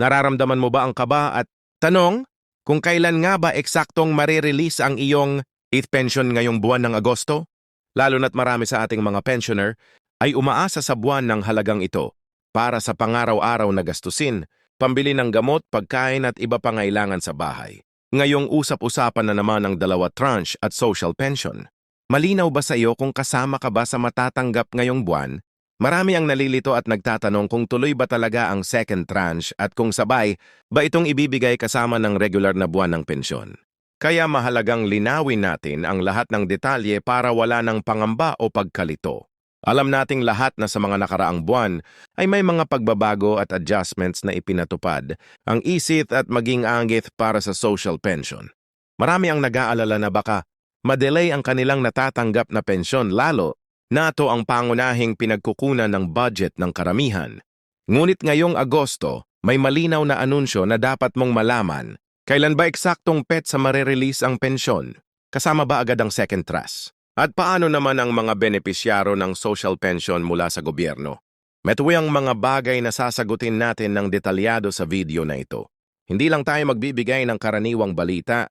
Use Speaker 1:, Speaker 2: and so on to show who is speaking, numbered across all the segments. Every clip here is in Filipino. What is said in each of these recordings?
Speaker 1: Nararamdaman mo ba ang kaba at tanong kung kailan nga ba eksaktong marirelease ang iyong 8th pension ngayong buwan ng Agosto? Lalo na't marami sa ating mga pensioner ay umaasa sa buwan ng halagang ito para sa pangaraw-araw na gastusin, pambili ng gamot, pagkain at iba pangailangan sa bahay. Ngayong usap-usapan na naman ang dalawa tranche at social pension. Malinaw ba sa iyo kung kasama ka ba sa matatanggap ngayong buwan? Marami ang nalilito at nagtatanong kung tuloy ba talaga ang second tranche at kung sabay ba itong ibibigay kasama ng regular na buwan ng pensyon. Kaya mahalagang linawin natin ang lahat ng detalye para wala ng pangamba o pagkalito. Alam nating lahat na sa mga nakaraang buwan ay may mga pagbabago at adjustments na ipinatupad ang isith at maging angit para sa social pension. Marami ang nag-aalala na baka madelay ang kanilang natatanggap na pensyon lalo Nato ang pangunahing pinagkukunan ng budget ng karamihan. Ngunit ngayong Agosto, may malinaw na anunsyo na dapat mong malaman. Kailan ba eksaktong pet sa marirelease ang pensyon? Kasama ba agad ang second trust? At paano naman ang mga benepisyaro ng social pension mula sa gobyerno? Metuwi ang mga bagay na sasagutin natin ng detalyado sa video na ito. Hindi lang tayo magbibigay ng karaniwang balita,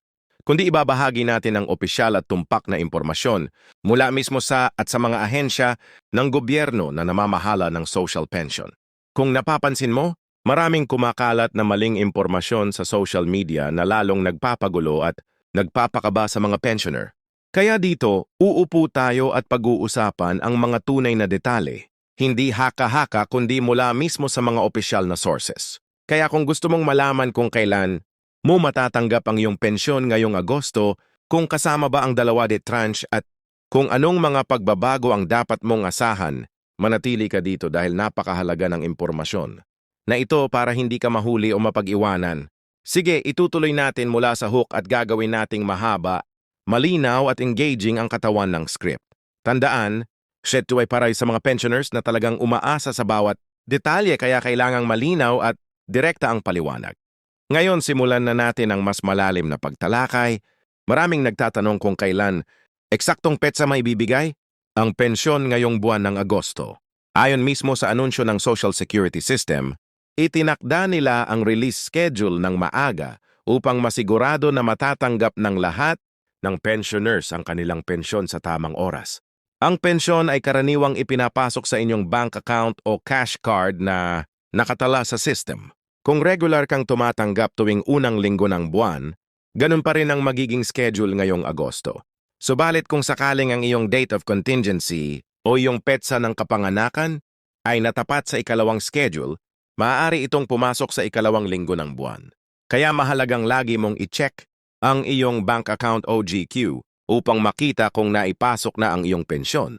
Speaker 1: kundi ibabahagi natin ang opisyal at tumpak na impormasyon mula mismo sa at sa mga ahensya ng gobyerno na namamahala ng social pension. Kung napapansin mo, maraming kumakalat na maling impormasyon sa social media na lalong nagpapagulo at nagpapakaba sa mga pensioner. Kaya dito, uupo tayo at pag-uusapan ang mga tunay na detale, hindi haka-haka kundi mula mismo sa mga opisyal na sources. Kaya kung gusto mong malaman kung kailan mo matatanggap ang iyong pensyon ngayong Agosto kung kasama ba ang dalawa de tranche at kung anong mga pagbabago ang dapat mong asahan, manatili ka dito dahil napakahalaga ng impormasyon. Na ito para hindi ka mahuli o mapag-iwanan. Sige, itutuloy natin mula sa hook at gagawin nating mahaba, malinaw at engaging ang katawan ng script. Tandaan, Shed 2 ay para sa mga pensioners na talagang umaasa sa bawat detalye kaya kailangang malinaw at direkta ang paliwanag. Ngayon simulan na natin ang mas malalim na pagtalakay. Maraming nagtatanong kung kailan eksaktong petsa may bibigay ang pensyon ngayong buwan ng Agosto. Ayon mismo sa anunsyo ng Social Security System, itinakda nila ang release schedule ng maaga upang masigurado na matatanggap ng lahat ng pensioners ang kanilang pensyon sa tamang oras. Ang pensyon ay karaniwang ipinapasok sa inyong bank account o cash card na nakatala sa system. Kung regular kang tumatanggap tuwing unang linggo ng buwan, ganun pa rin ang magiging schedule ngayong Agosto. Subalit kung sakaling ang iyong date of contingency o iyong petsa ng kapanganakan ay natapat sa ikalawang schedule, maaari itong pumasok sa ikalawang linggo ng buwan. Kaya mahalagang lagi mong i-check ang iyong bank account o GQ upang makita kung naipasok na ang iyong pensyon.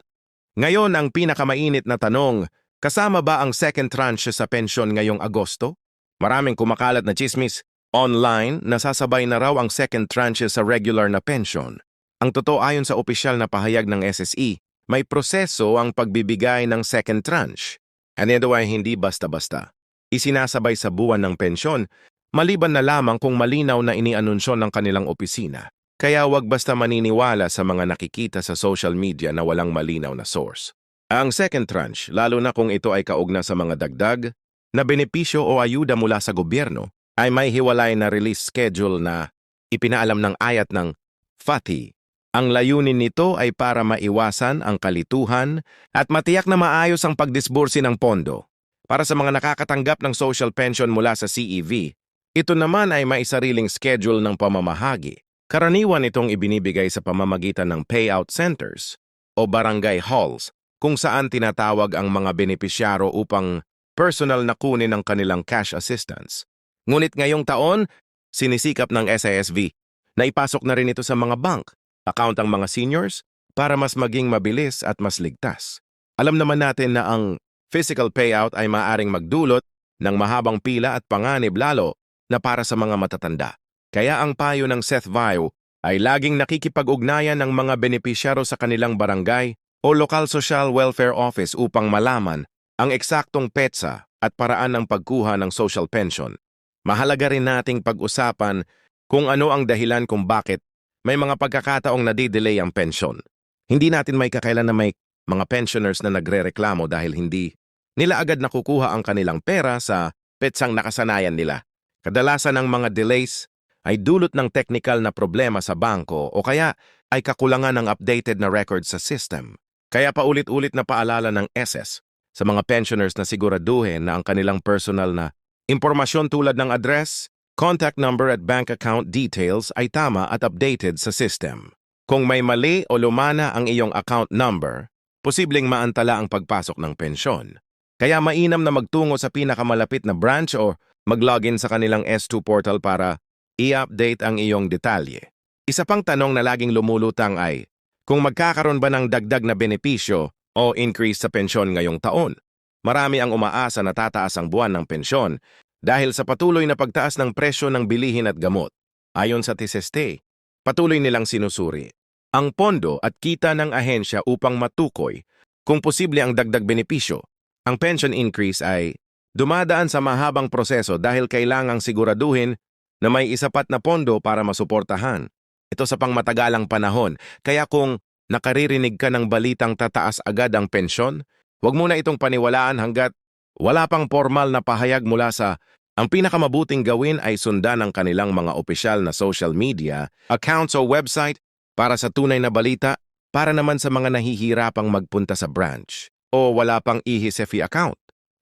Speaker 1: Ngayon ang pinakamainit na tanong, kasama ba ang second tranche sa pensyon ngayong Agosto? Maraming kumakalat na chismis online na sasabay na raw ang second tranche sa regular na pension. Ang totoo ayon sa opisyal na pahayag ng SSE, may proseso ang pagbibigay ng second tranche. And ito ay hindi basta-basta. Isinasabay sa buwan ng pensyon, maliban na lamang kung malinaw na inianunsyo ng kanilang opisina. Kaya wag basta maniniwala sa mga nakikita sa social media na walang malinaw na source. Ang second tranche, lalo na kung ito ay kaugna sa mga dagdag, na benepisyo o ayuda mula sa gobyerno ay may hiwalay na release schedule na ipinaalam ng ayat ng FATI. Ang layunin nito ay para maiwasan ang kalituhan at matiyak na maayos ang pagdisbursi ng pondo. Para sa mga nakakatanggap ng social pension mula sa CEV, ito naman ay may sariling schedule ng pamamahagi. Karaniwan itong ibinibigay sa pamamagitan ng payout centers o barangay halls kung saan tinatawag ang mga benepisyaro upang personal na kunin ang kanilang cash assistance. Ngunit ngayong taon, sinisikap ng SISV na ipasok na rin ito sa mga bank, account ang mga seniors, para mas maging mabilis at mas ligtas. Alam naman natin na ang physical payout ay maaring magdulot ng mahabang pila at panganib lalo na para sa mga matatanda. Kaya ang payo ng Seth Vio ay laging nakikipag-ugnayan ng mga benepisyaro sa kanilang barangay o local social welfare office upang malaman ang eksaktong petsa at paraan ng pagkuha ng social pension. Mahalaga rin nating pag-usapan kung ano ang dahilan kung bakit may mga pagkakataong nadidelay ang pensyon. Hindi natin may kakailan na may mga pensioners na nagre-reklamo dahil hindi nila agad nakukuha ang kanilang pera sa petsang nakasanayan nila. Kadalasan ang mga delays ay dulot ng technical na problema sa bangko o kaya ay kakulangan ng updated na record sa system. Kaya paulit-ulit na paalala ng SS sa mga pensioners na siguraduhin na ang kanilang personal na impormasyon tulad ng address, contact number at bank account details ay tama at updated sa system. Kung may mali o lumana ang iyong account number, posibleng maantala ang pagpasok ng pensyon. Kaya mainam na magtungo sa pinakamalapit na branch o mag-login sa kanilang S2 portal para i-update ang iyong detalye. Isa pang tanong na laging lumulutang ay, kung magkakaroon ba ng dagdag na benepisyo o increase sa pensyon ngayong taon? Marami ang umaasa na tataas ang buwan ng pensyon dahil sa patuloy na pagtaas ng presyo ng bilihin at gamot. Ayon sa TSST, patuloy nilang sinusuri ang pondo at kita ng ahensya upang matukoy kung posible ang dagdag benepisyo. Ang pension increase ay dumadaan sa mahabang proseso dahil kailangang siguraduhin na may isapat na pondo para masuportahan. Ito sa pangmatagalang panahon, kaya kung nakaririnig ka ng balitang tataas agad ang pensyon, huwag mo na itong paniwalaan hanggat wala pang formal na pahayag mula sa ang pinakamabuting gawin ay sundan ang kanilang mga opisyal na social media, accounts o website para sa tunay na balita, para naman sa mga nahihirapang magpunta sa branch o wala pang EHSFI account.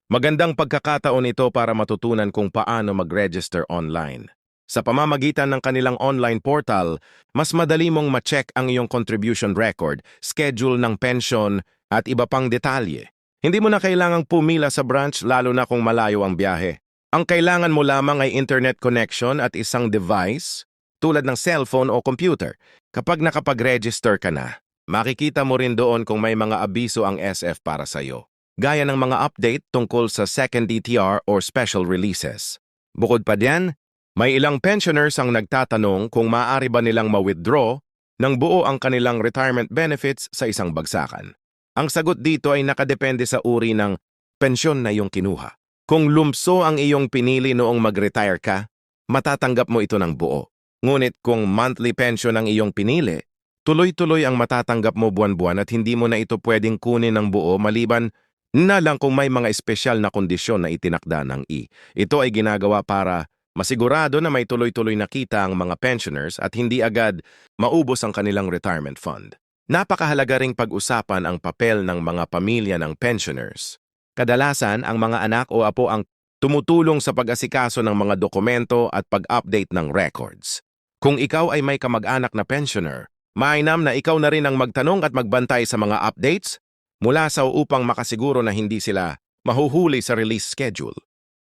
Speaker 1: Magandang pagkakataon ito para matutunan kung paano mag-register online. Sa pamamagitan ng kanilang online portal, mas madali mong ma-check ang iyong contribution record, schedule ng pension, at iba pang detalye. Hindi mo na kailangang pumila sa branch lalo na kung malayo ang biyahe. Ang kailangan mo lamang ay internet connection at isang device tulad ng cellphone o computer. Kapag nakapag-register ka na, makikita mo rin doon kung may mga abiso ang SF para sa iyo. Gaya ng mga update tungkol sa second DTR or special releases. Bukod pa diyan, may ilang pensioners ang nagtatanong kung maaari ba nilang ma-withdraw ng buo ang kanilang retirement benefits sa isang bagsakan. Ang sagot dito ay nakadepende sa uri ng pensyon na iyong kinuha. Kung lumso ang iyong pinili noong mag-retire ka, matatanggap mo ito ng buo. Ngunit kung monthly pension ang iyong pinili, tuloy-tuloy ang matatanggap mo buwan-buwan at hindi mo na ito pwedeng kunin ng buo maliban na lang kung may mga espesyal na kondisyon na itinakda ng E. Ito ay ginagawa para masigurado na may tuloy-tuloy na kita ang mga pensioners at hindi agad maubos ang kanilang retirement fund. Napakahalaga ring pag-usapan ang papel ng mga pamilya ng pensioners. Kadalasan, ang mga anak o apo ang tumutulong sa pag-asikaso ng mga dokumento at pag-update ng records. Kung ikaw ay may kamag-anak na pensioner, mainam na ikaw na rin ang magtanong at magbantay sa mga updates mula sa upang makasiguro na hindi sila mahuhuli sa release schedule.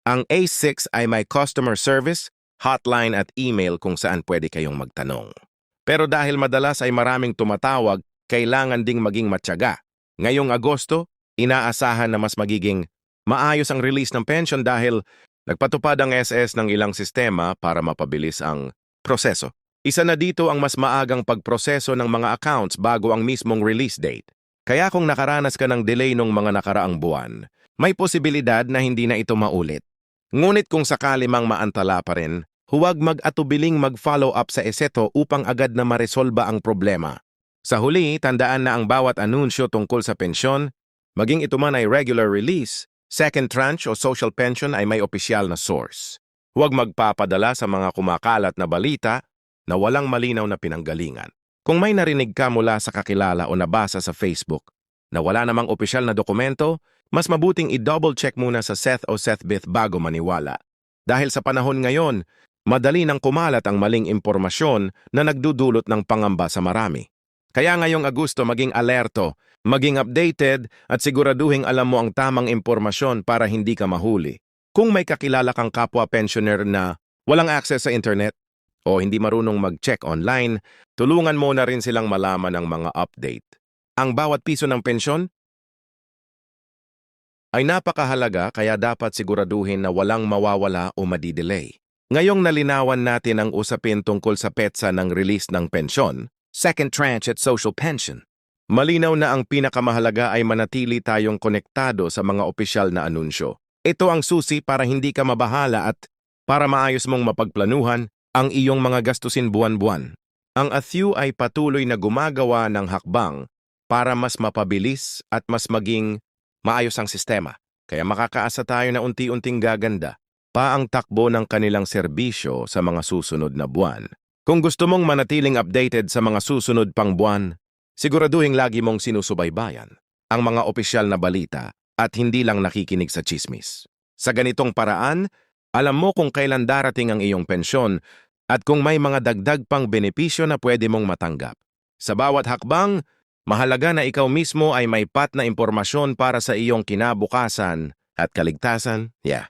Speaker 1: Ang A6 ay may customer service, hotline at email kung saan pwede kayong magtanong. Pero dahil madalas ay maraming tumatawag, kailangan ding maging matyaga. Ngayong Agosto, inaasahan na mas magiging maayos ang release ng pension dahil nagpatupad ang SS ng ilang sistema para mapabilis ang proseso. Isa na dito ang mas maagang pagproseso ng mga accounts bago ang mismong release date. Kaya kung nakaranas ka ng delay nung mga nakaraang buwan, may posibilidad na hindi na ito maulit. Ngunit kung sakali mang maantala pa rin, huwag mag-atubiling mag-follow up sa eseto upang agad na maresolba ang problema. Sa huli, tandaan na ang bawat anunsyo tungkol sa pensyon, maging ito man ay regular release, second tranche o social pension ay may opisyal na source. Huwag magpapadala sa mga kumakalat na balita na walang malinaw na pinanggalingan. Kung may narinig ka mula sa kakilala o nabasa sa Facebook na wala namang opisyal na dokumento, mas mabuting i-double check muna sa Seth o Sethbith bago maniwala. Dahil sa panahon ngayon, madali nang kumalat ang maling impormasyon na nagdudulot ng pangamba sa marami. Kaya ngayong Agosto maging alerto, maging updated at siguraduhing alam mo ang tamang impormasyon para hindi ka mahuli. Kung may kakilala kang kapwa pensioner na walang access sa internet o hindi marunong mag-check online, tulungan mo na rin silang malaman ang mga update. Ang bawat piso ng pensyon ay napakahalaga kaya dapat siguraduhin na walang mawawala o madidelay. Ngayong nalinawan natin ang usapin tungkol sa petsa ng release ng pensyon, second tranche at social pension. Malinaw na ang pinakamahalaga ay manatili tayong konektado sa mga opisyal na anunsyo. Ito ang susi para hindi ka mabahala at para maayos mong mapagplanuhan ang iyong mga gastusin buwan-buwan. Ang ATHU ay patuloy na gumagawa ng hakbang para mas mapabilis at mas maging maayos ang sistema. Kaya makakaasa tayo na unti-unting gaganda pa ang takbo ng kanilang serbisyo sa mga susunod na buwan. Kung gusto mong manatiling updated sa mga susunod pang buwan, siguraduhin lagi mong sinusubaybayan ang mga opisyal na balita at hindi lang nakikinig sa chismis. Sa ganitong paraan, alam mo kung kailan darating ang iyong pensyon at kung may mga dagdag pang benepisyo na pwede mong matanggap. Sa bawat hakbang, mahalaga na ikaw mismo ay may pat na impormasyon para sa iyong kinabukasan at kaligtasan. Yeah.